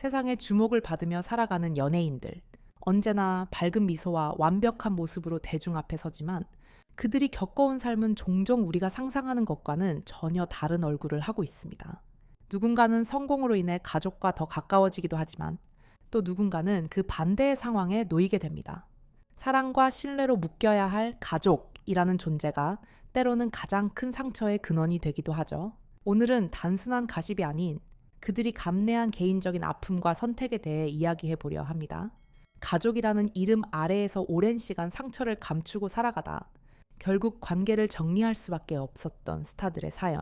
세상에 주목을 받으며 살아가는 연예인들. 언제나 밝은 미소와 완벽한 모습으로 대중 앞에 서지만 그들이 겪어온 삶은 종종 우리가 상상하는 것과는 전혀 다른 얼굴을 하고 있습니다. 누군가는 성공으로 인해 가족과 더 가까워지기도 하지만 또 누군가는 그 반대의 상황에 놓이게 됩니다. 사랑과 신뢰로 묶여야 할 가족이라는 존재가 때로는 가장 큰 상처의 근원이 되기도 하죠. 오늘은 단순한 가십이 아닌 그들이 감내한 개인적인 아픔과 선택에 대해 이야기해 보려 합니다. 가족이라는 이름 아래에서 오랜 시간 상처를 감추고 살아가다 결국 관계를 정리할 수밖에 없었던 스타들의 사연.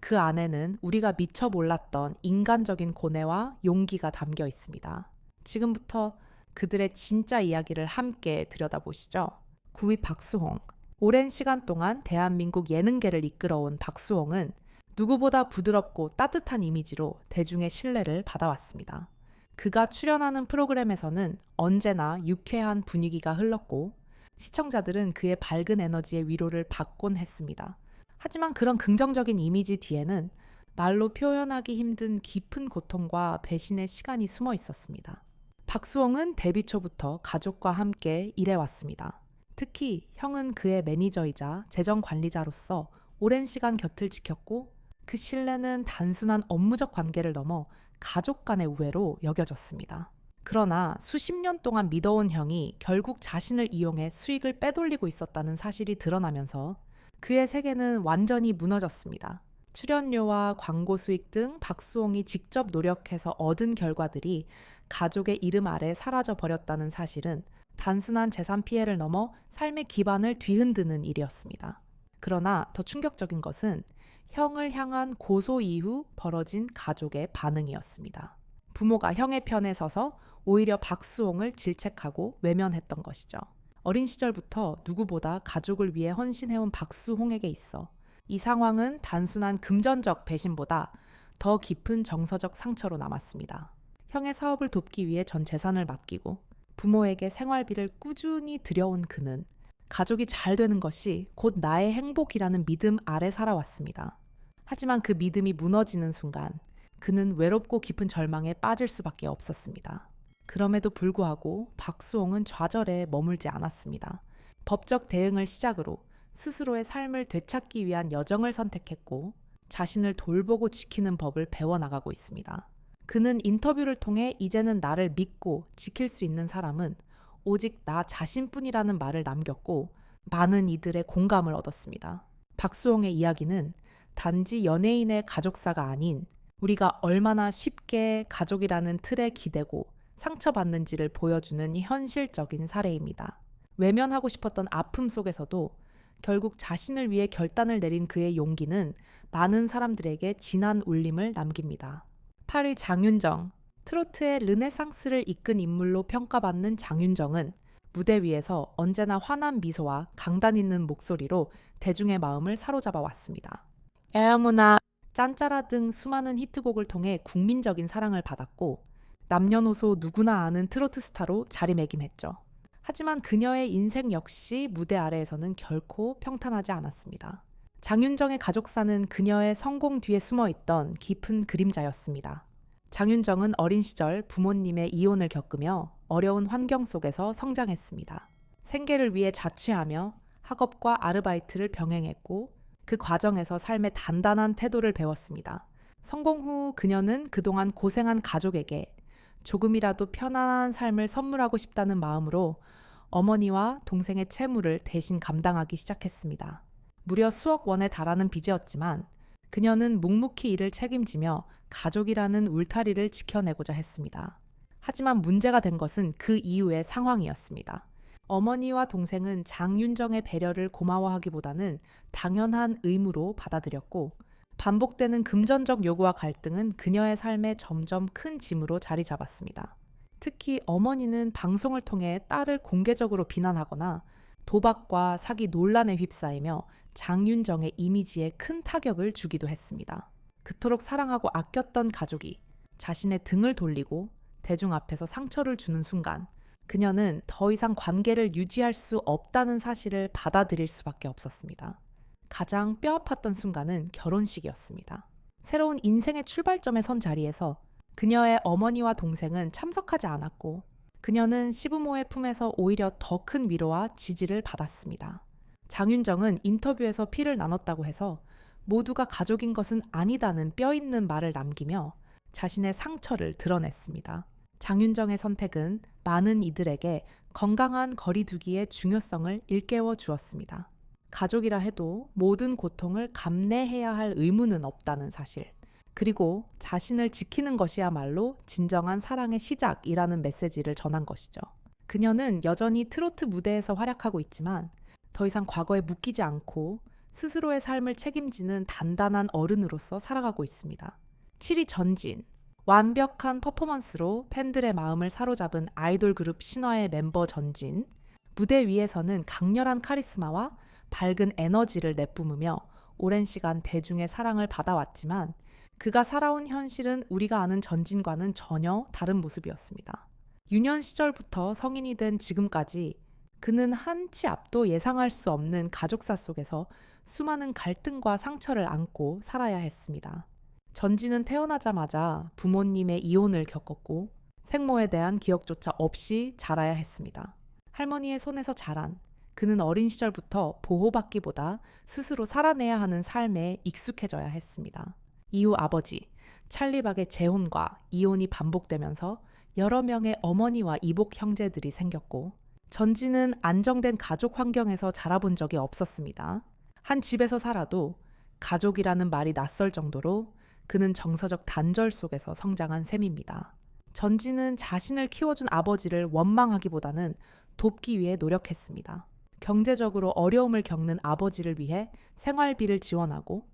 그 안에는 우리가 미처 몰랐던 인간적인 고뇌와 용기가 담겨 있습니다. 지금부터 그들의 진짜 이야기를 함께 들여다보시죠. 9위 박수홍. 오랜 시간 동안 대한민국 예능계를 이끌어온 박수홍은 누구보다 부드럽고 따뜻한 이미지로 대중의 신뢰를 받아왔습니다. 그가 출연하는 프로그램에서는 언제나 유쾌한 분위기가 흘렀고 시청자들은 그의 밝은 에너지의 위로를 받곤 했습니다. 하지만 그런 긍정적인 이미지 뒤에는 말로 표현하기 힘든 깊은 고통과 배신의 시간이 숨어 있었습니다. 박수홍은 데뷔 초부터 가족과 함께 일해왔습니다. 특히 형은 그의 매니저이자 재정 관리자로서 오랜 시간 곁을 지켰고 그 신뢰는 단순한 업무적 관계를 넘어 가족 간의 우애로 여겨졌습니다. 그러나 수십 년 동안 믿어온 형이 결국 자신을 이용해 수익을 빼돌리고 있었다는 사실이 드러나면서 그의 세계는 완전히 무너졌습니다. 출연료와 광고 수익 등 박수홍이 직접 노력해서 얻은 결과들이 가족의 이름 아래 사라져 버렸다는 사실은 단순한 재산 피해를 넘어 삶의 기반을 뒤흔드는 일이었습니다. 그러나 더 충격적인 것은 형을 향한 고소 이후 벌어진 가족의 반응이었습니다. 부모가 형의 편에 서서 오히려 박수홍을 질책하고 외면했던 것이죠. 어린 시절부터 누구보다 가족을 위해 헌신해온 박수홍에게 있어 이 상황은 단순한 금전적 배신보다 더 깊은 정서적 상처로 남았습니다. 형의 사업을 돕기 위해 전 재산을 맡기고 부모에게 생활비를 꾸준히 들여온 그는 가족이 잘 되는 것이 곧 나의 행복이라는 믿음 아래 살아왔습니다. 하지만 그 믿음이 무너지는 순간 그는 외롭고 깊은 절망에 빠질 수밖에 없었습니다. 그럼에도 불구하고 박수홍은 좌절에 머물지 않았습니다. 법적 대응을 시작으로 스스로의 삶을 되찾기 위한 여정을 선택했고 자신을 돌보고 지키는 법을 배워나가고 있습니다. 그는 인터뷰를 통해 이제는 나를 믿고 지킬 수 있는 사람은 오직 나 자신뿐이라는 말을 남겼고 많은 이들의 공감을 얻었습니다. 박수홍의 이야기는 단지 연예인의 가족사가 아닌 우리가 얼마나 쉽게 가족이라는 틀에 기대고 상처받는지를 보여주는 현실적인 사례입니다. 외면하고 싶었던 아픔 속에서도 결국 자신을 위해 결단을 내린 그의 용기는 많은 사람들에게 진한 울림을 남깁니다. 8위 장윤정. 트로트의 르네상스를 이끈 인물로 평가받는 장윤정은 무대 위에서 언제나 환한 미소와 강단 있는 목소리로 대중의 마음을 사로잡아 왔습니다. 에어무나, 짠짜라 등 수많은 히트곡을 통해 국민적인 사랑을 받았고 남녀노소 누구나 아는 트로트 스타로 자리매김했죠. 하지만 그녀의 인생 역시 무대 아래에서는 결코 평탄하지 않았습니다. 장윤정의 가족사는 그녀의 성공 뒤에 숨어 있던 깊은 그림자였습니다. 장윤정은 어린 시절 부모님의 이혼을 겪으며 어려운 환경 속에서 성장했습니다. 생계를 위해 자취하며 학업과 아르바이트를 병행했고 그 과정에서 삶의 단단한 태도를 배웠습니다. 성공 후 그녀는 그동안 고생한 가족에게 조금이라도 편안한 삶을 선물하고 싶다는 마음으로 어머니와 동생의 채무를 대신 감당하기 시작했습니다. 무려 수억 원에 달하는 빚이었지만 그녀는 묵묵히 이를 책임지며 가족이라는 울타리를 지켜내고자 했습니다. 하지만 문제가 된 것은 그 이후의 상황이었습니다. 어머니와 동생은 장윤정의 배려를 고마워하기보다는 당연한 의무로 받아들였고 반복되는 금전적 요구와 갈등은 그녀의 삶에 점점 큰 짐으로 자리 잡았습니다. 특히 어머니는 방송을 통해 딸을 공개적으로 비난하거나 도박과 사기 논란에 휩싸이며 장윤정의 이미지에 큰 타격을 주기도 했습니다. 그토록 사랑하고 아꼈던 가족이 자신의 등을 돌리고 대중 앞에서 상처를 주는 순간 그녀는 더 이상 관계를 유지할 수 없다는 사실을 받아들일 수밖에 없었습니다. 가장 뼈 아팠던 순간은 결혼식이었습니다. 새로운 인생의 출발점에 선 자리에서 그녀의 어머니와 동생은 참석하지 않았고 그녀는 시부모의 품에서 오히려 더 큰 위로와 지지를 받았습니다. 장윤정은 인터뷰에서 피를 나눴다고 해서 모두가 가족인 것은 아니다는 뼈 있는 말을 남기며 자신의 상처를 드러냈습니다. 장윤정의 선택은 많은 이들에게 건강한 거리두기의 중요성을 일깨워 주었습니다. 가족이라 해도 모든 고통을 감내해야 할 의무는 없다는 사실. 그리고 자신을 지키는 것이야말로 진정한 사랑의 시작이라는 메시지를 전한 것이죠. 그녀는 여전히 트로트 무대에서 활약하고 있지만 더 이상 과거에 묶이지 않고 스스로의 삶을 책임지는 단단한 어른으로서 살아가고 있습니다. 7위 전진. 완벽한 퍼포먼스로 팬들의 마음을 사로잡은 아이돌 그룹 신화의 멤버 전진. 무대 위에서는 강렬한 카리스마와 밝은 에너지를 내뿜으며 오랜 시간 대중의 사랑을 받아왔지만 그가 살아온 현실은 우리가 아는 전진과는 전혀 다른 모습이었습니다. 유년 시절부터 성인이 된 지금까지 그는 한 치 앞도 예상할 수 없는 가족사 속에서 수많은 갈등과 상처를 안고 살아야 했습니다. 전지는 태어나자마자 부모님의 이혼을 겪었고 생모에 대한 기억조차 없이 자라야 했습니다. 할머니의 손에서 자란 그는 어린 시절부터 보호받기보다 스스로 살아내야 하는 삶에 익숙해져야 했습니다. 이후 아버지, 찰리박의 재혼과 이혼이 반복되면서 여러 명의 어머니와 이복 형제들이 생겼고 전지는 안정된 가족 환경에서 자라본 적이 없었습니다. 한 집에서 살아도 가족이라는 말이 낯설 정도로 그는 정서적 단절 속에서 성장한 셈입니다. 전지는 자신을 키워준 아버지를 원망하기보다는 돕기 위해 노력했습니다. 경제적으로 어려움을 겪는 아버지를 위해 생활비를 지원하고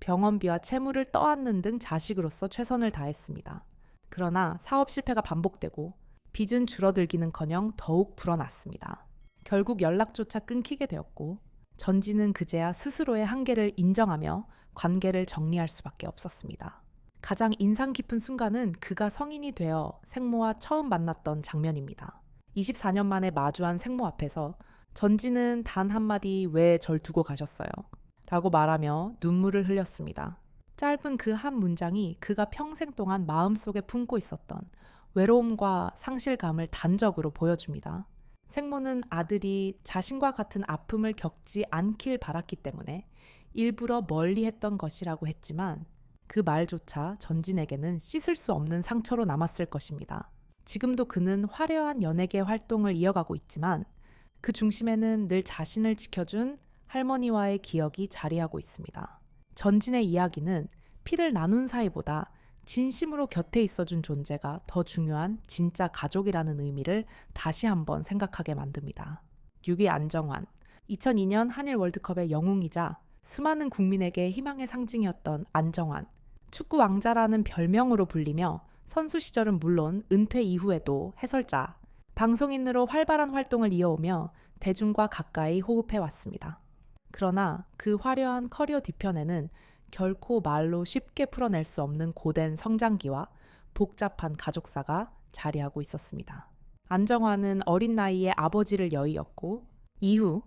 병원비와 채무를 떠안는 등 자식으로서 최선을 다했습니다. 그러나 사업 실패가 반복되고 빚은 줄어들기는커녕 더욱 불어났습니다. 결국 연락조차 끊기게 되었고 전지는 그제야 스스로의 한계를 인정하며 관계를 정리할 수밖에 없었습니다. 가장 인상 깊은 순간은 그가 성인이 되어 생모와 처음 만났던 장면입니다. 24년 만에 마주한 생모 앞에서 전지는 단 한마디 왜 절 두고 가셨어요? 라고 말하며 눈물을 흘렸습니다. 짧은 그 한 문장이 그가 평생 동안 마음속에 품고 있었던 외로움과 상실감을 단적으로 보여줍니다. 생모는 아들이 자신과 같은 아픔을 겪지 않길 바랐기 때문에 일부러 멀리 했던 것이라고 했지만 그 말조차 전진에게는 씻을 수 없는 상처로 남았을 것입니다. 지금도 그는 화려한 연예계 활동을 이어가고 있지만 그 중심에는 늘 자신을 지켜준 할머니와의 기억이 자리하고 있습니다. 전진의 이야기는 피를 나눈 사이보다 진심으로 곁에 있어준 존재가 더 중요한 진짜 가족이라는 의미를 다시 한번 생각하게 만듭니다. 6위 안정환. 2002년 한일 월드컵의 영웅이자 수많은 국민에게 희망의 상징이었던 안정환. 축구 왕자라는 별명으로 불리며 선수 시절은 물론 은퇴 이후에도 해설자, 방송인으로 활발한 활동을 이어오며 대중과 가까이 호흡해 왔습니다. 그러나 그 화려한 커리어 뒤편에는 결코 말로 쉽게 풀어낼 수 없는 고된 성장기와 복잡한 가족사가 자리하고 있었습니다. 안정화는 어린 나이에 아버지를 여의었고 이후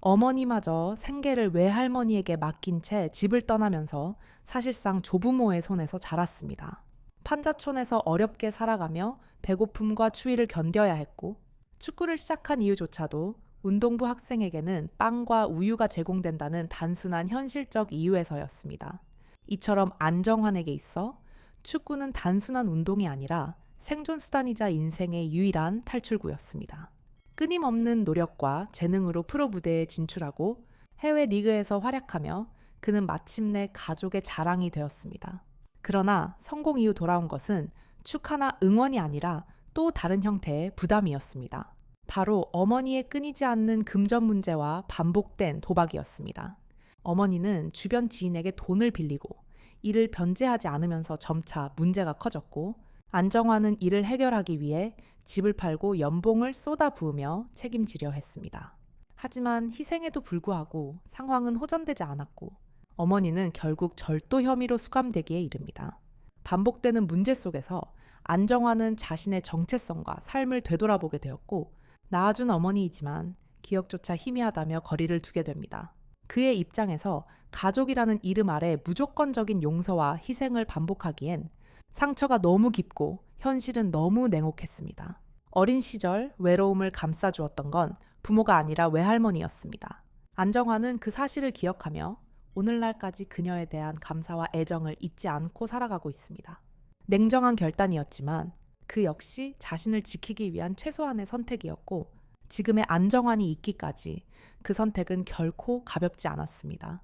어머니마저 생계를 외할머니에게 맡긴 채 집을 떠나면서 사실상 조부모의 손에서 자랐습니다. 판자촌에서 어렵게 살아가며 배고픔과 추위를 견뎌야 했고 축구를 시작한 이유조차도 운동부 학생에게는 빵과 우유가 제공된다는 단순한 현실적 이유에서였습니다. 이처럼 안정환에게 있어 축구는 단순한 운동이 아니라 생존수단이자 인생의 유일한 탈출구였습니다. 끊임없는 노력과 재능으로 프로 무대에 진출하고 해외 리그에서 활약하며 그는 마침내 가족의 자랑이 되었습니다. 그러나 성공 이후 돌아온 것은 축하나 응원이 아니라 또 다른 형태의 부담이었습니다. 바로 어머니의 끊이지 않는 금전 문제와 반복된 도박이었습니다. 어머니는 주변 지인에게 돈을 빌리고 이를 변제하지 않으면서 점차 문제가 커졌고 안정화는 이를 해결하기 위해 집을 팔고 연봉을 쏟아 부으며 책임지려 했습니다. 하지만 희생에도 불구하고 상황은 호전되지 않았고 어머니는 결국 절도 혐의로 수감되기에 이릅니다. 반복되는 문제 속에서 안정화는 자신의 정체성과 삶을 되돌아보게 되었고 낳아준 어머니이지만 기억조차 희미하다며 거리를 두게 됩니다. 그의 입장에서 가족이라는 이름 아래 무조건적인 용서와 희생을 반복하기엔 상처가 너무 깊고 현실은 너무 냉혹했습니다. 어린 시절 외로움을 감싸주었던 건 부모가 아니라 외할머니였습니다. 안정화는 그 사실을 기억하며 오늘날까지 그녀에 대한 감사와 애정을 잊지 않고 살아가고 있습니다. 냉정한 결단이었지만 그 역시 자신을 지키기 위한 최소한의 선택이었고 지금의 안정환이 있기까지 그 선택은 결코 가볍지 않았습니다.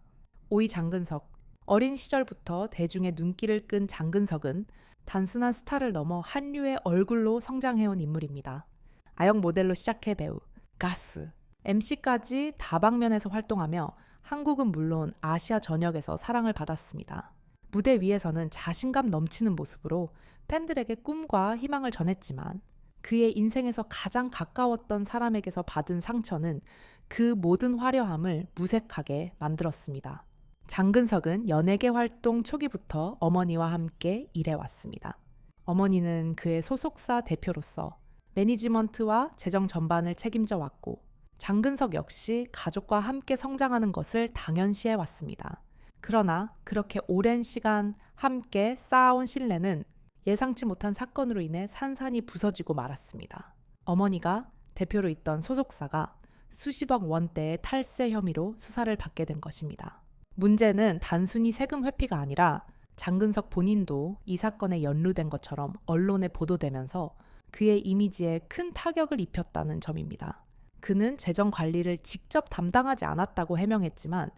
오이 장근석 어린 시절부터 대중의 눈길을 끈 장근석은 단순한 스타를 넘어 한류의 얼굴로 성장해온 인물입니다. 아역 모델로 시작해 배우, 가스, MC까지 다방면에서 활동하며 한국은 물론 아시아 전역에서 사랑을 받았습니다. 무대 위에서는 자신감 넘치는 모습으로 팬들에게 꿈과 희망을 전했지만 그의 인생에서 가장 가까웠던 사람에게서 받은 상처는 그 모든 화려함을 무색하게 만들었습니다. 장근석은 연예계 활동 초기부터 어머니와 함께 일해왔습니다. 어머니는 그의 소속사 대표로서 매니지먼트와 재정 전반을 책임져 왔고, 장근석 역시 가족과 함께 성장하는 것을 당연시해 왔습니다. 그러나 그렇게 오랜 시간 함께 쌓아온 신뢰는 예상치 못한 사건으로 인해 산산이 부서지고 말았습니다. 어머니가 대표로 있던 소속사가 수십억 원대의 탈세 혐의로 수사를 받게 된 것입니다. 문제는 단순히 세금 회피가 아니라 장근석 본인도 이 사건에 연루된 것처럼 언론에 보도되면서 그의 이미지에 큰 타격을 입혔다는 점입니다. 그는 재정 관리를 직접 담당하지 않았다고 해명했지만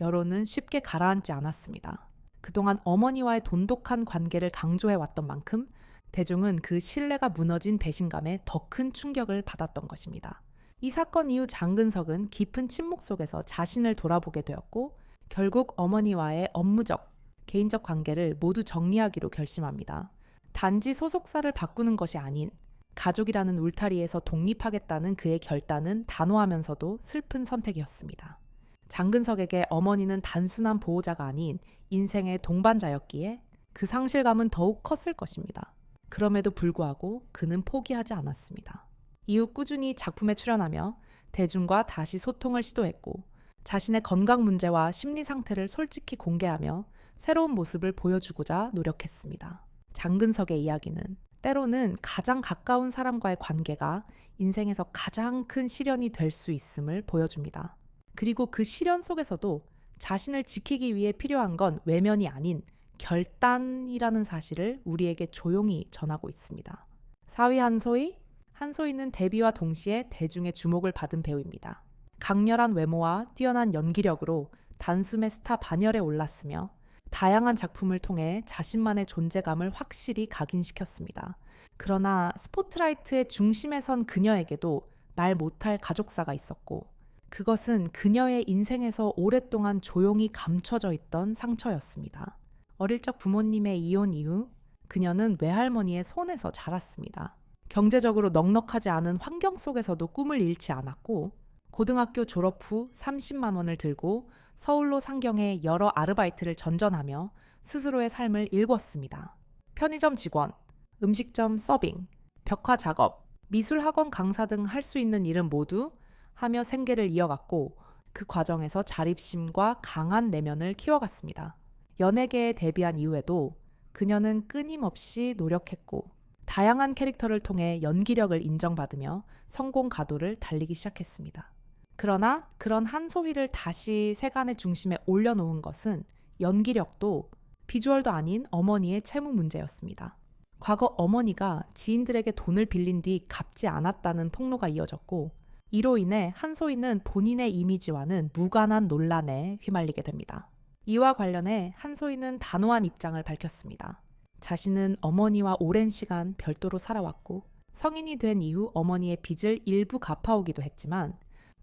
여론은 쉽게 가라앉지 않았습니다. 그동안 어머니와의 돈독한 관계를 강조해 왔던 만큼 대중은 그 신뢰가 무너진 배신감에 더 큰 충격을 받았던 것입니다. 이 사건 이후 장근석은 깊은 침묵 속에서 자신을 돌아보게 되었고 결국 어머니와의 업무적, 개인적 관계를 모두 정리하기로 결심합니다. 단지 소속사를 바꾸는 것이 아닌 가족이라는 울타리에서 독립하겠다는 그의 결단은 단호하면서도 슬픈 선택이었습니다. 장근석에게 어머니는 단순한 보호자가 아닌 인생의 동반자였기에 그 상실감은 더욱 컸을 것입니다. 그럼에도 불구하고 그는 포기하지 않았습니다. 이후 꾸준히 작품에 출연하며 대중과 다시 소통을 시도했고 자신의 건강 문제와 심리 상태를 솔직히 공개하며 새로운 모습을 보여주고자 노력했습니다. 장근석의 이야기는 때로는 가장 가까운 사람과의 관계가 인생에서 가장 큰 시련이 될 수 있음을 보여줍니다. 그리고 그 시련 속에서도 자신을 지키기 위해 필요한 건 외면이 아닌 결단이라는 사실을 우리에게 조용히 전하고 있습니다. 사위 한소희, 한소희는 데뷔와 동시에 대중의 주목을 받은 배우입니다. 강렬한 외모와 뛰어난 연기력으로 단숨에 스타 반열에 올랐으며 다양한 작품을 통해 자신만의 존재감을 확실히 각인시켰습니다. 그러나 스포트라이트의 중심에 선 그녀에게도 말 못할 가족사가 있었고 그것은 그녀의 인생에서 오랫동안 조용히 감춰져 있던 상처였습니다. 어릴 적 부모님의 이혼 이후 그녀는 외할머니의 손에서 자랐습니다. 경제적으로 넉넉하지 않은 환경 속에서도 꿈을 잃지 않았고 고등학교 졸업 후 30만 원을 들고 서울로 상경해 여러 아르바이트를 전전하며 스스로의 삶을 일궜습니다. 편의점 직원, 음식점 서빙, 벽화 작업, 미술학원 강사 등 할 수 있는 일은 모두 하며 생계를 이어갔고 그 과정에서 자립심과 강한 내면을 키워갔습니다. 연예계에 데뷔한 이후에도 그녀는 끊임없이 노력했고 다양한 캐릭터를 통해 연기력을 인정받으며 성공 가도를 달리기 시작했습니다. 그러나 그런 한소희를 다시 세간의 중심에 올려놓은 것은 연기력도 비주얼도 아닌 어머니의 채무 문제였습니다. 과거 어머니가 지인들에게 돈을 빌린 뒤 갚지 않았다는 폭로가 이어졌고 이로 인해 한소희는 본인의 이미지와는 무관한 논란에 휘말리게 됩니다. 이와 관련해 한소희는 단호한 입장을 밝혔습니다. 자신은 어머니와 오랜 시간 별도로 살아왔고 성인이 된 이후 어머니의 빚을 일부 갚아오기도 했지만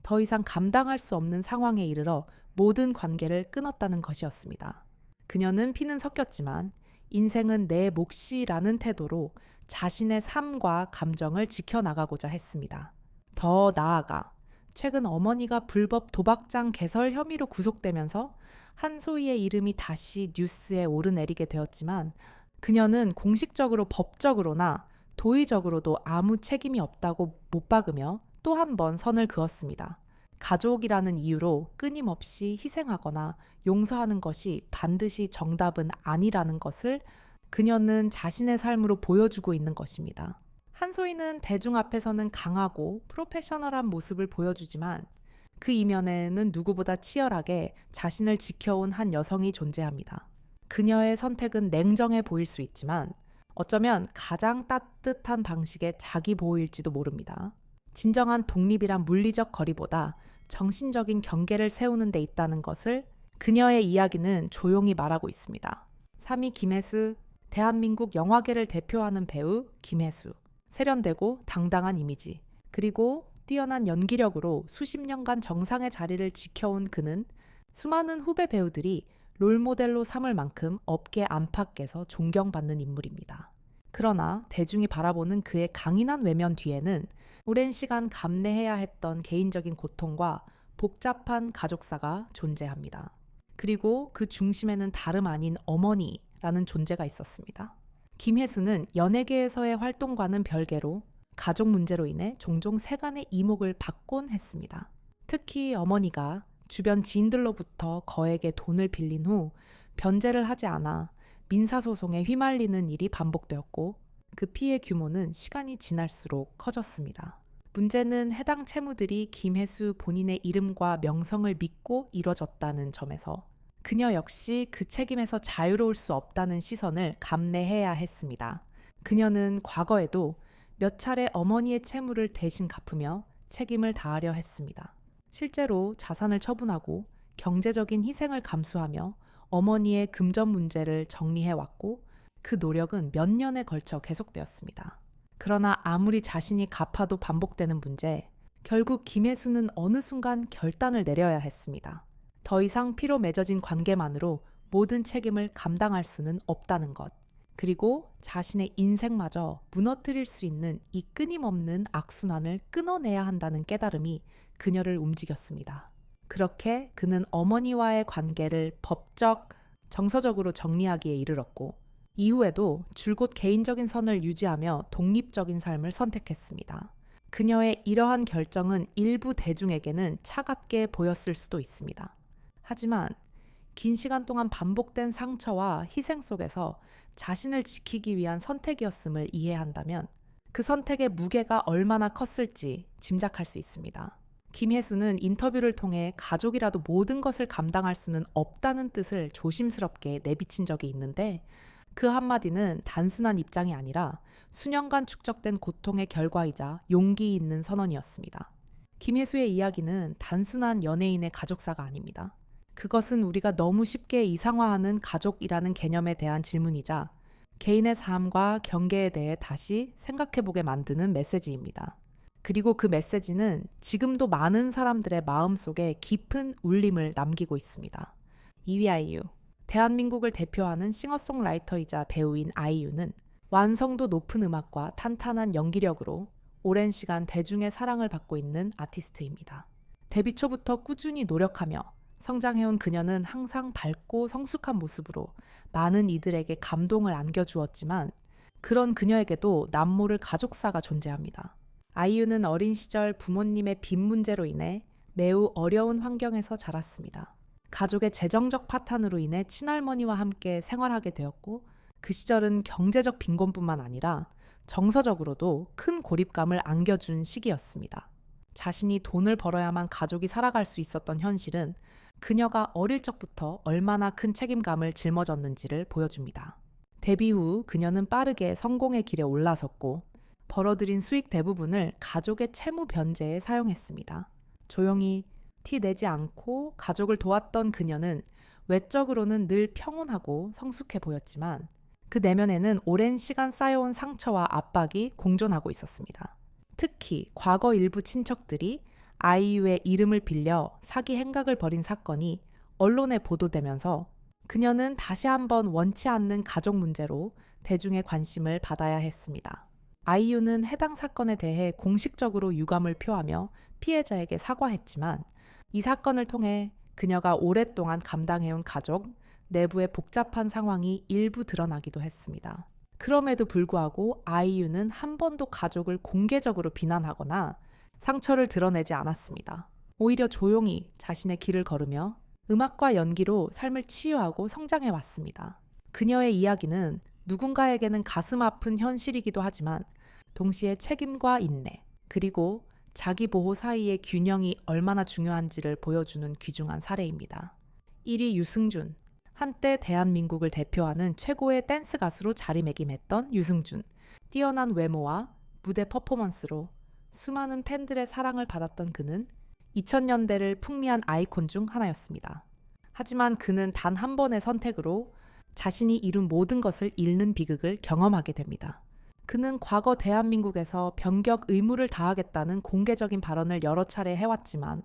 더 이상 감당할 수 없는 상황에 이르러 모든 관계를 끊었다는 것이었습니다. 그녀는 피는 섞였지만 인생은 내 몫이라는 태도로 자신의 삶과 감정을 지켜나가고자 했습니다. 더 나아가 최근 어머니가 불법 도박장 개설 혐의로 구속되면서 한소희의 이름이 다시 뉴스에 오르내리게 되었지만 그녀는 공식적으로 법적으로나 도의적으로도 아무 책임이 없다고 못 박으며 또 한 번 선을 그었습니다. 가족이라는 이유로 끊임없이 희생하거나 용서하는 것이 반드시 정답은 아니라는 것을 그녀는 자신의 삶으로 보여주고 있는 것입니다. 한소희는 대중 앞에서는 강하고 프로페셔널한 모습을 보여주지만 그 이면에는 누구보다 치열하게 자신을 지켜온 한 여성이 존재합니다. 그녀의 선택은 냉정해 보일 수 있지만 어쩌면 가장 따뜻한 방식의 자기 보호일지도 모릅니다. 진정한 독립이란 물리적 거리보다 정신적인 경계를 세우는 데 있다는 것을 그녀의 이야기는 조용히 말하고 있습니다. 3위 김혜수, 대한민국 영화계를 대표하는 배우 김혜수. 세련되고 당당한 이미지, 그리고 뛰어난 연기력으로 수십 년간 정상의 자리를 지켜온 그는 수많은 후배 배우들이 롤모델로 삼을 만큼 업계 안팎에서 존경받는 인물입니다. 그러나 대중이 바라보는 그의 강인한 외면 뒤에는 오랜 시간 감내해야 했던 개인적인 고통과 복잡한 가족사가 존재합니다. 그리고 그 중심에는 다름 아닌 어머니라는 존재가 있었습니다. 김혜수는 연예계에서의 활동과는 별개로 가족 문제로 인해 종종 세간의 이목을 받곤 했습니다. 특히 어머니가 주변 지인들로부터 거액의 돈을 빌린 후 변제를 하지 않아 민사소송에 휘말리는 일이 반복되었고 그 피해 규모는 시간이 지날수록 커졌습니다. 문제는 해당 채무들이 김혜수 본인의 이름과 명성을 믿고 이뤄졌다는 점에서 그녀 역시 그 책임에서 자유로울 수 없다는 시선을 감내해야 했습니다. 그녀는 과거에도 몇 차례 어머니의 채무를 대신 갚으며 책임을 다하려 했습니다. 실제로 자산을 처분하고 경제적인 희생을 감수하며 어머니의 금전 문제를 정리해 왔고 그 노력은 몇 년에 걸쳐 계속되었습니다. 그러나 아무리 자신이 갚아도 반복되는 문제, 결국 김혜수는 어느 순간 결단을 내려야 했습니다. 더 이상 피로 맺어진 관계만으로 모든 책임을 감당할 수는 없다는 것. 그리고 자신의 인생마저 무너뜨릴 수 있는 이 끊임없는 악순환을 끊어내야 한다는 깨달음이 그녀를 움직였습니다. 그렇게 그는 어머니와의 관계를 법적, 정서적으로 정리하기에 이르렀고, 이후에도 줄곧 개인적인 선을 유지하며 독립적인 삶을 선택했습니다. 그녀의 이러한 결정은 일부 대중에게는 차갑게 보였을 수도 있습니다. 하지만 긴 시간 동안 반복된 상처와 희생 속에서 자신을 지키기 위한 선택이었음을 이해한다면 그 선택의 무게가 얼마나 컸을지 짐작할 수 있습니다. 김혜수는 인터뷰를 통해 가족이라도 모든 것을 감당할 수는 없다는 뜻을 조심스럽게 내비친 적이 있는데 그 한마디는 단순한 입장이 아니라 수년간 축적된 고통의 결과이자 용기 있는 선언이었습니다. 김혜수의 이야기는 단순한 연예인의 가족사가 아닙니다. 그것은 우리가 너무 쉽게 이상화하는 가족이라는 개념에 대한 질문이자 개인의 삶과 경계에 대해 다시 생각해보게 만드는 메시지입니다. 그리고 그 메시지는 지금도 많은 사람들의 마음 속에 깊은 울림을 남기고 있습니다. 이위 아이유. 대한민국을 대표하는 싱어송라이터이자 배우인 아이유는 완성도 높은 음악과 탄탄한 연기력으로 오랜 시간 대중의 사랑을 받고 있는 아티스트입니다. 데뷔 초부터 꾸준히 노력하며 성장해온 그녀는 항상 밝고 성숙한 모습으로 많은 이들에게 감동을 안겨주었지만 그런 그녀에게도 남모를 가족사가 존재합니다. 아이유는 어린 시절 부모님의 빚 문제로 인해 매우 어려운 환경에서 자랐습니다. 가족의 재정적 파탄으로 인해 친할머니와 함께 생활하게 되었고 그 시절은 경제적 빈곤뿐만 아니라 정서적으로도 큰 고립감을 안겨준 시기였습니다. 자신이 돈을 벌어야만 가족이 살아갈 수 있었던 현실은 그녀가 어릴 적부터 얼마나 큰 책임감을 짊어졌는지를 보여줍니다. 데뷔 후 그녀는 빠르게 성공의 길에 올라섰고 벌어들인 수익 대부분을 가족의 채무 변제에 사용했습니다. 조용히 티 내지 않고 가족을 도왔던 그녀는 외적으로는 늘 평온하고 성숙해 보였지만 그 내면에는 오랜 시간 쌓여온 상처와 압박이 공존하고 있었습니다. 특히 과거 일부 친척들이 아이유의 이름을 빌려 사기 행각을 벌인 사건이 언론에 보도되면서 그녀는 다시 한번 원치 않는 가족 문제로 대중의 관심을 받아야 했습니다. 아이유는 해당 사건에 대해 공식적으로 유감을 표하며 피해자에게 사과했지만 이 사건을 통해 그녀가 오랫동안 감당해온 가족, 내부의 복잡한 상황이 일부 드러나기도 했습니다. 그럼에도 불구하고 아이유는 한 번도 가족을 공개적으로 비난하거나 상처를 드러내지 않았습니다. 오히려 조용히 자신의 길을 걸으며 음악과 연기로 삶을 치유하고 성장해 왔습니다. 그녀의 이야기는 누군가에게는 가슴 아픈 현실이기도 하지만 동시에 책임과 인내, 그리고 자기 보호 사이의 균형이 얼마나 중요한지를 보여주는 귀중한 사례입니다. 1위 유승준. 한때 대한민국을 대표하는 최고의 댄스 가수로 자리매김했던 유승준. 뛰어난 외모와 무대 퍼포먼스로 수많은 팬들의 사랑을 받았던 그는 2000년대를 풍미한 아이콘 중 하나였습니다. 하지만 그는 단 한 번의 선택으로 자신이 이룬 모든 것을 잃는 비극을 경험하게 됩니다. 그는 과거 대한민국에서 병역 의무를 다하겠다는 공개적인 발언을 여러 차례 해왔지만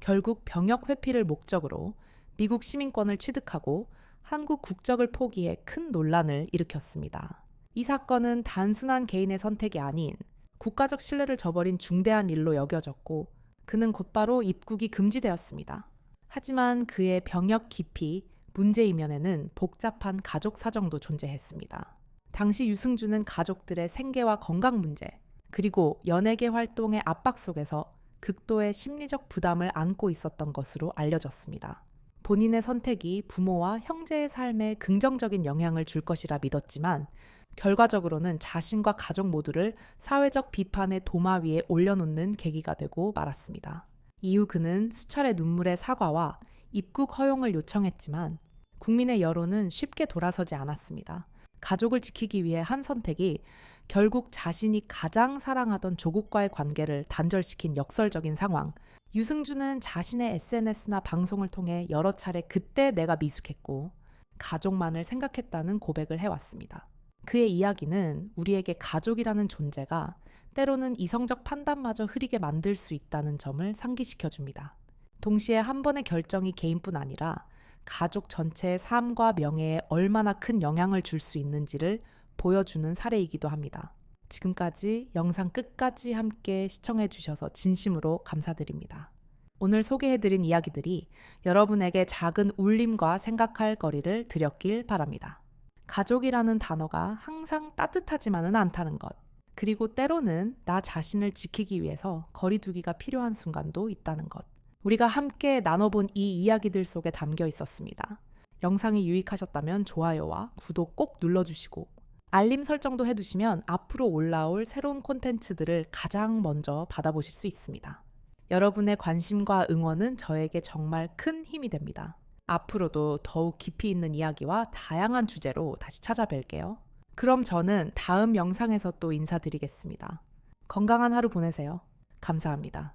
결국 병역 회피를 목적으로 미국 시민권을 취득하고 한국 국적을 포기해 큰 논란을 일으켰습니다. 이 사건은 단순한 개인의 선택이 아닌 국가적 신뢰를 저버린 중대한 일로 여겨졌고 그는 곧바로 입국이 금지되었습니다. 하지만 그의 병역 기피, 문제 이면에는 복잡한 가족 사정도 존재했습니다. 당시 유승준은 가족들의 생계와 건강 문제, 그리고 연예계 활동의 압박 속에서 극도의 심리적 부담을 안고 있었던 것으로 알려졌습니다. 본인의 선택이 부모와 형제의 삶에 긍정적인 영향을 줄 것이라 믿었지만 결과적으로는 자신과 가족 모두를 사회적 비판의 도마 위에 올려놓는 계기가 되고 말았습니다. 이후 그는 수차례 눈물의 사과와 입국 허용을 요청했지만 국민의 여론은 쉽게 돌아서지 않았습니다. 가족을 지키기 위해 한 선택이 결국 자신이 가장 사랑하던 조국과의 관계를 단절시킨 역설적인 상황. 유승준은 자신의 SNS나 방송을 통해 여러 차례 그때 내가 미숙했고 가족만을 생각했다는 고백을 해왔습니다. 그의 이야기는 우리에게 가족이라는 존재가 때로는 이성적 판단마저 흐리게 만들 수 있다는 점을 상기시켜 줍니다. 동시에 한 번의 결정이 개인뿐 아니라 가족 전체의 삶과 명예에 얼마나 큰 영향을 줄 수 있는지를 보여주는 사례이기도 합니다. 지금까지 영상 끝까지 함께 시청해 주셔서 진심으로 감사드립니다. 오늘 소개해드린 이야기들이 여러분에게 작은 울림과 생각할 거리를 드렸길 바랍니다. 가족이라는 단어가 항상 따뜻하지만은 않다는 것. 그리고 때로는 나 자신을 지키기 위해서 거리두기가 필요한 순간도 있다는 것. 우리가 함께 나눠본 이 이야기들 속에 담겨 있었습니다. 영상이 유익하셨다면 좋아요와 구독 꼭 눌러주시고 알림 설정도 해두시면 앞으로 올라올 새로운 콘텐츠들을 가장 먼저 받아보실 수 있습니다. 여러분의 관심과 응원은 저에게 정말 큰 힘이 됩니다. 앞으로도 더욱 깊이 있는 이야기와 다양한 주제로 다시 찾아뵐게요. 그럼 저는 다음 영상에서 또 인사드리겠습니다. 건강한 하루 보내세요. 감사합니다.